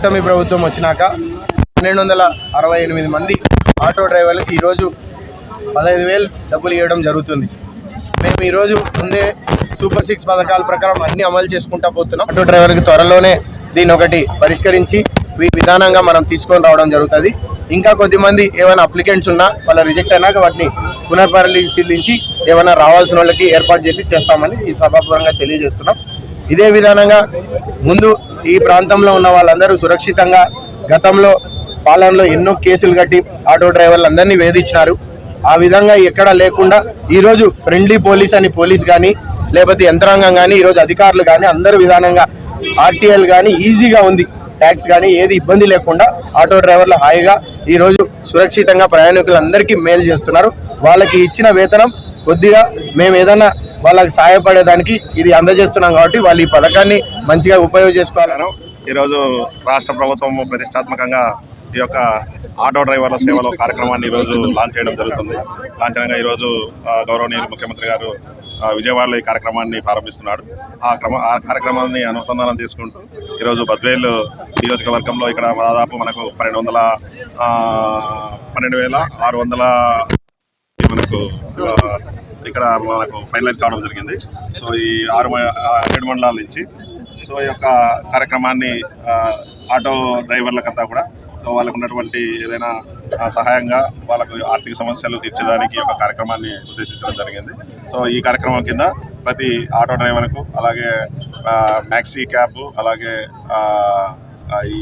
కూటమి ప్రభుత్వం వచ్చినాక పన్నెండు వందల అరవై ఎనిమిది మంది ఆటో డ్రైవర్లకు ఈరోజు పదహైదు వేలు డబ్బులు ఇవ్వడం జరుగుతుంది. మేము ఈరోజు ముందే సూపర్ సిక్స్ పథకాల ప్రకారం అన్ని అమలు చేసుకుంటా పోతున్నాం. ఆటో డ్రైవర్కి త్వరలోనే దీన్ని ఒకటి పరిష్కరించి ఈ విధానంగా మనం తీసుకొని రావడం జరుగుతుంది. ఇంకా కొద్దిమంది ఏమైనా అప్లికెంట్స్ ఉన్నా వాళ్ళ రిజెక్ట్ అయినాక వాటిని పునర్పరిశీలించి ఏమైనా రావాల్సిన వాళ్ళకి ఏర్పాటు చేసి చేస్తామని ఈ సభాపూర్వంగా తెలియజేస్తున్నాం. ఇదే విధానంగా ముందు ఈ ప్రాంతంలో ఉన్న వాళ్ళందరూ సురక్షితంగా గతంలో పాలనలో ఎన్నో కేసులు కట్టి ఆటో డ్రైవర్లందరినీ వేధించినారు. ఆ విధంగా ఎక్కడా లేకుండా ఈరోజు ఫ్రెండ్లీ పోలీస్ అని పోలీస్ కానీ లేకపోతే యంత్రాంగం కానీ ఈరోజు అధికారులు కానీ అందరూ విధానంగా ఆర్టీఎల్ కానీ ఈజీగా ఉంది. ట్యాక్స్ కానీ ఏది ఇబ్బంది లేకుండా ఆటో డ్రైవర్లు హాయిగా ఈరోజు సురక్షితంగా ప్రయాణికులందరికీ మేలు చేస్తున్నారు. వాళ్ళకి ఇచ్చిన వేతనం కొద్దిగా మేము ఏదైనా వాళ్ళకి సహాయపడేదానికి ఇది అందజేస్తున్నాం కాబట్టి వాళ్ళు ఈ పథకాన్ని మంచిగా ఉపయోగం చేసుకోవాలను ఈరోజు రాష్ట్ర ప్రభుత్వం ప్రతిష్టాత్మకంగా ఈ యొక్క ఆటో డ్రైవర్ల సేవలో కార్యక్రమాన్ని ఈరోజు లాంచ్ చేయడం జరుగుతుంది. లాంఛనంగా ఈరోజు గౌరవనీయులు ముఖ్యమంత్రి గారు విజయవాడలో ఈ కార్యక్రమాన్ని ప్రారంభిస్తున్నాడు. ఆ క్రమ ఆ కార్యక్రమాన్ని అనుసంధానం చేసుకుంటూ ఈరోజు బద్వేలు నియోజకవర్గంలో ఇక్కడ దాదాపు మనకు పన్నెండు వందల పన్నెండు వేల ఆరు వందల మనకు ఇక్కడ మనకు ఫైనలైజ్ కావడం జరిగింది. సో ఈ ఆరు ఏడు మండలాల నుంచి. సో ఈ యొక్క కార్యక్రమాన్ని ఆటో డ్రైవర్లకంతా కూడా సో వాళ్ళకు ఉన్నటువంటి ఏదైనా సహాయంగా వాళ్ళకు ఆర్థిక సమస్యలు తీర్చేదానికి ఒక కార్యక్రమాన్ని ఉద్దేశించడం జరిగింది. సో ఈ కార్యక్రమం కింద ప్రతి ఆటో డ్రైవర్కు అలాగే మ్యాక్సీ క్యాబ్ అలాగే ఈ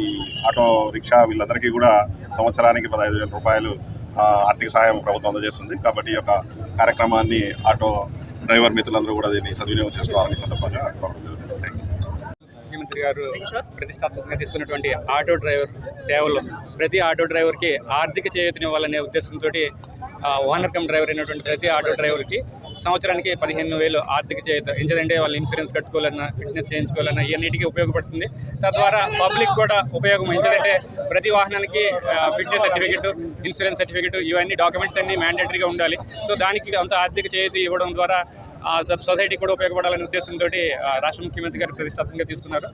ఆటో రిక్షా వీళ్ళందరికీ కూడా సంవత్సరానికి పదహైదు వేల రూపాయలు ఆర్థిక సహాయం ప్రభుత్వం అందజేస్తుంది. కాబట్టి ఈ యొక్క కార్యక్రమాన్ని ఆటో డ్రైవర్ మిత్రులందరూ కూడా దీన్ని సద్వినియోగం చేసుకోవాలని సందర్భంగా ముఖ్యమంత్రి గారు ప్రతిష్టాత్మకంగా తీసుకున్నటువంటి ఆటో డ్రైవర్ సేవలు ప్రతి ఆటో డ్రైవర్కి ఆర్థిక చేయూతనివ్వాలనే ఉద్దేశంతో ఓనర్ కమ్ డ్రైవర్ అయినటువంటి ప్రతి ఆటో డ్రైవర్కి సంవత్సరానికి పదిహేను వేలు ఆర్థిక చేయూత ఎందుకంటే వాళ్ళు ఇన్సూరెన్స్ కట్టుకోవాలన్నా ఫిట్నెస్ చేయించుకోవాలన్నా ఇవన్నిటికీ ఉపయోగపడుతుంది. తద్వారా పబ్లిక్ కూడా ఉపయోగం ఎందుకంటే ప్రతి వాహనానికి ఫిట్నెస్ సర్టిఫికెట్ ఇన్సూరెన్స్ సర్టిఫికెట్ ఇవన్నీ డాక్యుమెంట్స్ అన్నీ మ్యాండేటరీగా ఉండాలి. సో దానికి అంత ఆర్థిక చేతి ఇవ్వడం ద్వారా సొసైటీ కూడా ఉపయోగపడాలనే ఉద్దేశంతో రాష్ట్ర ముఖ్యమంత్రి గారు ప్రతిష్టాత్మకంగా తీసుకున్నారు.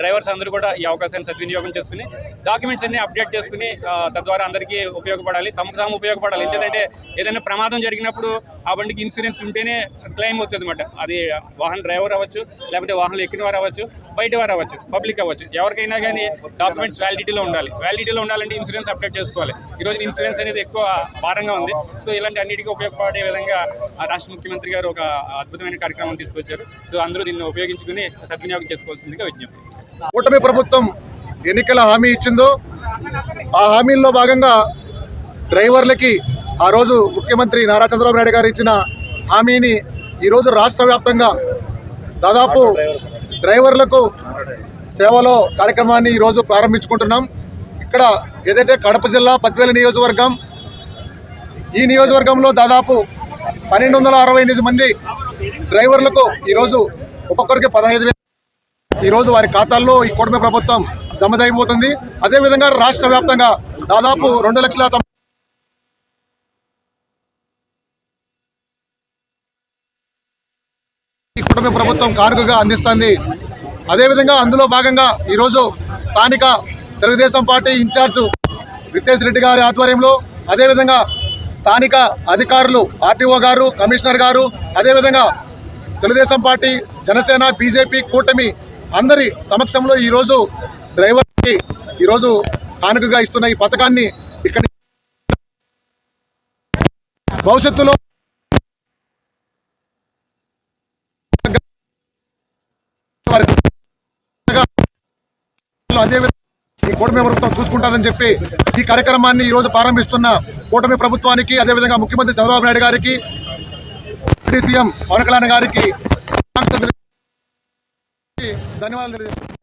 డ్రైవర్స్ అందరూ కూడా ఈ అవకాశాన్ని సద్వినియోగం చేసుకుని డాక్యుమెంట్స్ అన్ని అప్డేట్ చేసుకుని తద్వారా అందరికీ ఉపయోగపడాలి. తమకు తాము ఉపయోగపడాలి. ఎందుకంటే ఏదైనా ప్రమాదం జరిగినప్పుడు ఆ బండికి ఇన్సూరెన్స్ ఉంటేనే క్లెయిమ్ అవుతుంది అనమాట అది వాహన డ్రైవర్ అవ్వచ్చు లేకపోతే వాహనం ఎక్కిన వారు అవ్వచ్చు. బయట వారు అవ్వచ్చు పబ్లిక్ అవ్వచ్చు. ఎవరికైనా కానీ డాక్యుమెంట్స్ వ్యాలిడిటీలో ఉండాలి. వ్యాలిడిటీలో ఉండాలంటే ఇన్సూరెన్స్ అప్డేట్ చేసుకోవాలి. ఈరోజు ఇన్సూరెన్స్ అనేది ఎక్కువ భారంగా ఉంది. సో ఇలాంటి అన్నిటికీ ఉపయోగపడే విధంగా ఆ రాష్ట్ర ముఖ్యమంత్రి గారు ఒక అద్భుతమైన కార్యక్రమం తీసుకొచ్చారు. సో అందరూ దీన్ని ఉపయోగించుకుని సద్వినియోగం చేసుకోవాల్సిందిగా విజ్ఞప్తి. కూటమి ప్రభుత్వం ఎన్నికల హామీ ఇచ్చిందో ఆ హామీల్లో భాగంగా డ్రైవర్లకి ఆ రోజు ముఖ్యమంత్రి నారా చంద్రబాబు నాయుడు గారు ఇచ్చిన హామీని ఈరోజు రాష్ట్ర వ్యాప్తంగా దాదాపు డ్రైవర్లకు సేవలో కార్యక్రమాన్ని ఈరోజు ప్రారంభించుకుంటున్నాం. ఇక్కడ ఏదైతే కడప జిల్లా పత్తివేల నియోజకవర్గం ఈ నియోజకవర్గంలో దాదాపు పన్నెండు వందల అరవై ఎనిమిది మంది డ్రైవర్లకు ఈరోజు ఒక్కొక్కరికి పదహైదు వేలు. ఈరోజు వారి ఖాతాల్లో ఈ కూటమి ప్రభుత్వం జమ చేయబోతుంది అదేవిధంగా రాష్ట్ర వ్యాప్తంగా దాదాపు రెండు లక్షల ఈ కూటమి ప్రభుత్వం కానుకగా అందిస్తుంది. అదేవిధంగా అందులో భాగంగా ఈరోజు స్థానిక తెలుగుదేశం పార్టీ ఇన్ఛార్జ్ రితేష్ రెడ్డి గారి ఆధ్వర్యంలో అదేవిధంగా స్థానిక అధికారులు ఆర్టీఓ గారు కమిషనర్ గారు అదేవిధంగా తెలుగుదేశం పార్టీ జనసేన బీజేపీ కూటమి అందరి సమక్షంలో ఈరోజు డ్రైవర్కి ఈరోజు కానుకగా ఇస్తున్న ఈ పథకాన్ని ఇక్కడ భవిష్యత్తులో అదేవిధంగా ఈ కూటమి ప్రభుత్వం చూసుకుంటారని చెప్పి ఈ కార్యక్రమాన్ని ఈ రోజు ప్రారంభిస్తున్న కూటమి ప్రభుత్వానికి అదేవిధంగా ముఖ్యమంత్రి చంద్రబాబు నాయుడు గారికి సీఎం పవన్ కళ్యాణ్ గారికి ధన్యవాదాలు